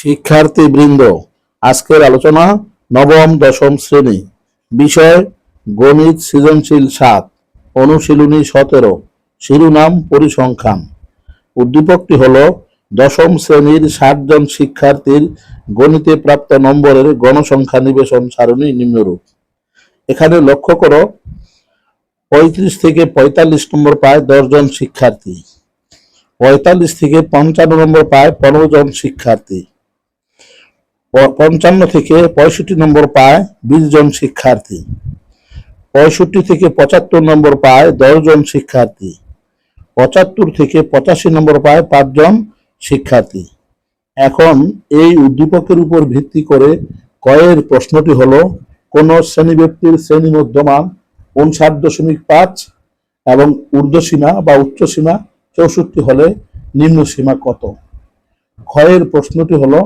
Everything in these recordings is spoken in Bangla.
শিক্ষার্থীবৃন্দ, আজকের আলোচনা নবম, দশম শ্রেণি। বিষয়, গণিত সৃজনশীল সাত, অনুশীলনী সতেরো, শিরোনাম পরিসংখ্যান। উদ্দীপকটি হল, দশম শ্রেণির ষাটজন শিক্ষার্থীর গণিতে প্রাপ্ত নম্বরের গণসংখ্যা নিবেশন সারণী নিম্নরূপ। এখানে লক্ষ্য করো, পঁয়ত্রিশ থেকে পঁয়তাল্লিশ নম্বর পায় দশজন শিক্ষার্থী। পঁয়তাল্লিশ থেকে পঞ্চান্ন নম্বর পায় পনেরো জন শিক্ষার্থী। পঞ্চান্ন থেকে পঁয়ষট্টি নম্বর পায় বিশ জন শিক্ষার্থী। পঁয়ষট্টি থেকে পঁচাত্তর নম্বর পায় দশ জন শিক্ষার্থী। পঁচাত্তর থেকে পঁচাশি নম্বর পায় পাঁচজন শিক্ষার্থী। এখন এই উদ্দীপকের উপর ভিত্তি করে কয়ের প্রশ্নটি হলো, কোন শ্রেণি ব্যক্তির শ্রেণি মধ্যমান উনষাট দশমিক পাঁচ এবং ঊর্ধ্বসীমা বা উচ্চসীমা চৌষট্টি হলে নিম্ন সীমা কত? ক্ষয়ের প্রশ্নটি হলো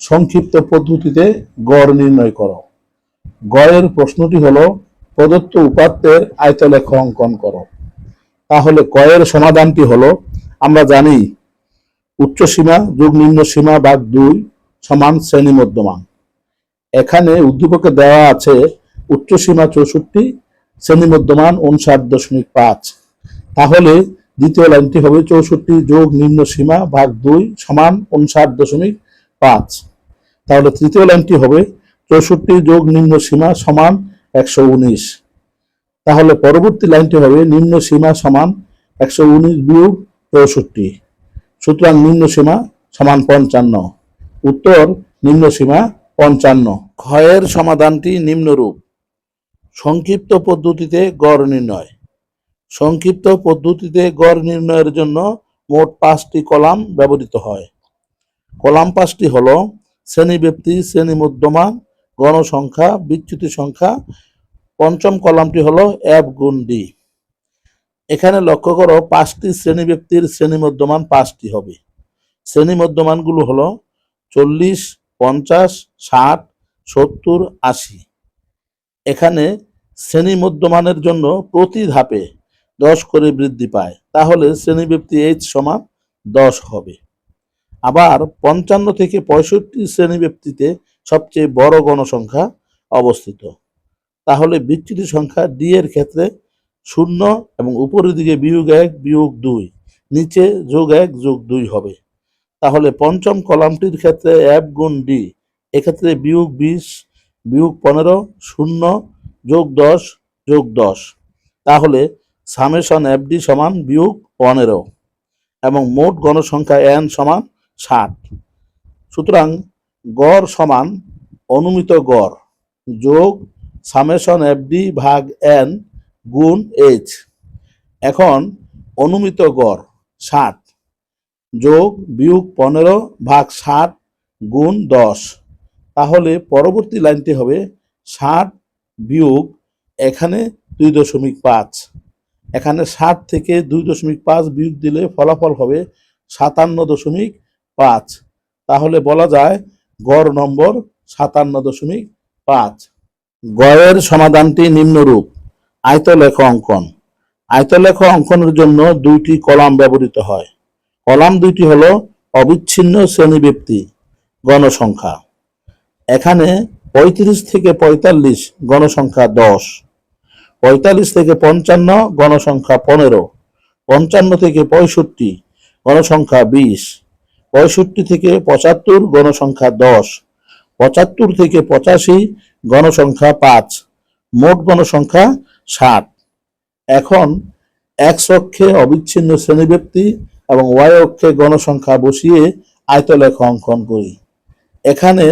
সংক্ষিপ্ত পদ্ধতিতে গড় নির্ণয় করো। গড়ের প্রশ্নটি হলো, প্রদত্ত উপাত্তের আয়তলেখ অঙ্কন করো। তাহলে কয়ের সমাধানটি হলো, আমরা জানি উচ্চসীমা যোগ নিম্ন সীমা ভাগ দুই সমান শ্রেণি মধ্যমান। এখানে উদ্দীপকে দেওয়া আছে উচ্চসীমা চৌষট্টি, শ্রেণি মধ্যমান উনষাট দশমিক পাঁচ। তাহলে দ্বিতীয় লাইনটি হবে চৌষট্টি যোগ নিম্ন সীমা ভাগ দুই সমান উনষাট দশমিক পাঁচ। তাহলে তৃতীয় লাইনটি হবে চৌষট্টি যোগ নিম্ন সীমা সমান একশো উনিশ। তাহলে পরবর্তী লাইনটি হবে নিম্ন সীমা সমান একশো উনিশ বিয়োগ চৌষট্টি। সুতরাং নিম্ন সীমা সমান পঞ্চান্ন। উত্তর, নিম্ন সীমা পঞ্চান্ন। ক্ষয়ের সমাধানটি নিম্নরূপ। সংক্ষিপ্ত পদ্ধতিতে গড় নির্ণয়। সংক্ষিপ্ত পদ্ধতিতে গড় নির্ণয়ের জন্য মোট পাঁচটি কলাম ব্যবহৃত হয়। কলাম পাঁচটি হলো শ্রেণি ব্যক্তি, শ্রেণি মধ্যমান, গণসংখ্যা, বিচ্যুতি সংখ্যা, পঞ্চম কলামটি হলো এফ গুণ ডি এখানে লক্ষ্য করো, পাঁচটি শ্রেণি ব্যক্তির শ্রেণি মধ্যমান পাঁচটি হবে। শ্রেণি মধ্যমানগুলো হলো চল্লিশ, পঞ্চাশ, ষাট, সত্তর, আশি। এখানে শ্রেণি মধ্যমানের জন্য প্রতি ধাপে দশ করে বৃদ্ধি পায়। তাহলে শ্রেণি ব্যক্তি এইচ সমান দশ হবে। আবার পঞ্চান্ন থেকে পঁয়ষট্টি শ্রেণি ব্যক্তিতে সবচেয়ে বড় গণসংখ্যা অবস্থিত। তাহলে বিচ্যুতি সংখ্যা ডি এর ক্ষেত্রে শূন্য এবং উপরের দিকে বিয়োগ এক, বিয়োগ দুই, নিচে যোগ এক, যোগ দুই হবে। তাহলে পঞ্চম কলামটির ক্ষেত্রে এক গুণ ডি, এক্ষেত্রে বিয়োগ বিশ, বিয়োগ পনেরো, শূন্য, যোগ দশ যোগ দশ। তাহলে সামেশন এফ ডি সমান বিয়োগ পনেরো এবং মোট গণসংখ্যা এন সমান ষাট। সুতরাং গড় সমান অনুমিত গড় যোগ সামেশন এফডি ভাগ এন গুণ এইচ। এখন অনুমিত গড় ষাট যোগ বিয়োগ পনেরো ভাগ ষাট গুণ দশ। তাহলে পরবর্তী লাইনটি হবে ষাট বিয়োগ এখানে দুই দশমিক পাঁচ। এখানে ষাট থেকে দুই দশমিক পাঁচ বিয়োগ দিলে ফলাফল হবে সাতান্ন দশমিক পাঁচ। তাহলে বলা যায় গড় নম্বর সাতান্ন দশমিক পাঁচ। গড়ের সমাধানটি নিম্নরূপ। আয়তলেখ অঙ্কন। আয়তলেখ অঙ্কনের জন্য দুইটি কলাম ব্যবহৃত হয়। কলাম দুইটি হলো অবিচ্ছিন্ন শ্রেণীব্যক্তি গণসংখ্যা। এখানে পঁয়ত্রিশ থেকে পঁয়তাল্লিশ গণসংখ্যা দশ। পঁয়তাল্লিশ থেকে পঞ্চান্ন, গণসংখ্যা পনেরো। পঞ্চান্ন থেকে পঁয়ষট্টি, গণসংখ্যা বিশ। পঁয়ষট্টি থেকে পঁচাত্তর, গণসংখ্যা দশ। পঁচাত্তর থেকে পঁচাশি, গণসংখ্যা পাঁচ। মোট গণসংখ্যা ষাট। এখন এক্স অক্ষে অবিচ্ছিন্ন শ্রেণীব্যক্তি এবং ওয়াই অক্ষে গণসংখ্যা বসিয়ে আয়তলেখ অঙ্কন করি। এখানে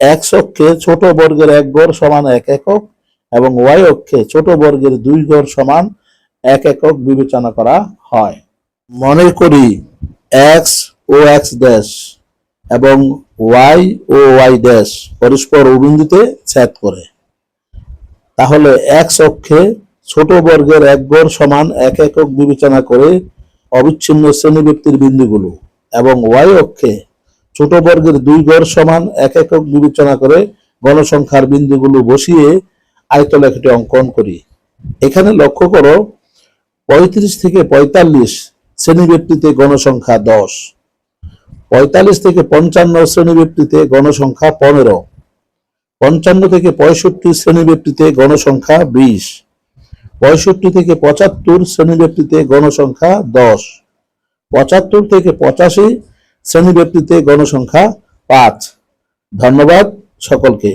এক্স অক্ষে ছোট বর্গের এক গড় সমান এক একক এবং ওয়াই অক্ষে ছোট বর্গের দুই গড় সমান এক একক বিবেচনা করা হয়। মনে করি, এক্স ও এক্স ড্যাশ এবং ওয়াই ও ওয়াই ড্যাশ পরস্পর অবিন্দুতে ছেদ করে। তাহলে এক্স অক্ষে ছোট বর্গের এক গড় সমান এক একক বিবেচনা করে অবিচ্ছিন্ন শ্রেণীব্যক্তির বিন্দুগুলো এবং ওয়াই অক্ষে ছোট বর্গের দুই গড় সমান এক একক বিবেচনা করে গণসংখ্যার বিন্দুগুলো বসিয়ে আয়তলেখটি অঙ্কন করি। এখানে লক্ষ্য করো, পঁয়ত্রিশ থেকে পঁয়তাল্লিশ শ্রেণীব্যক্তিতে গণসংখ্যা দশ। পঁয়তাল্লিশ থেকে পঞ্চান্ন শ্রেণীব্যক্তিতে গণসংখ্যা পনেরো, পঞ্চান্ন থেকে পঁয়ষট্টি শ্রেণীব্যক্তিতে গণসংখ্যা বিশ, পঁয়ষট্টি থেকে পঁচাত্তর শ্রেণি ব্যক্তিতে গণসংখ্যা দশ, পঁচাত্তর থেকে পঁচাশি শ্রেণি ব্যক্তিতে গণসংখ্যা পাঁচ। ধন্যবাদ সকলকে।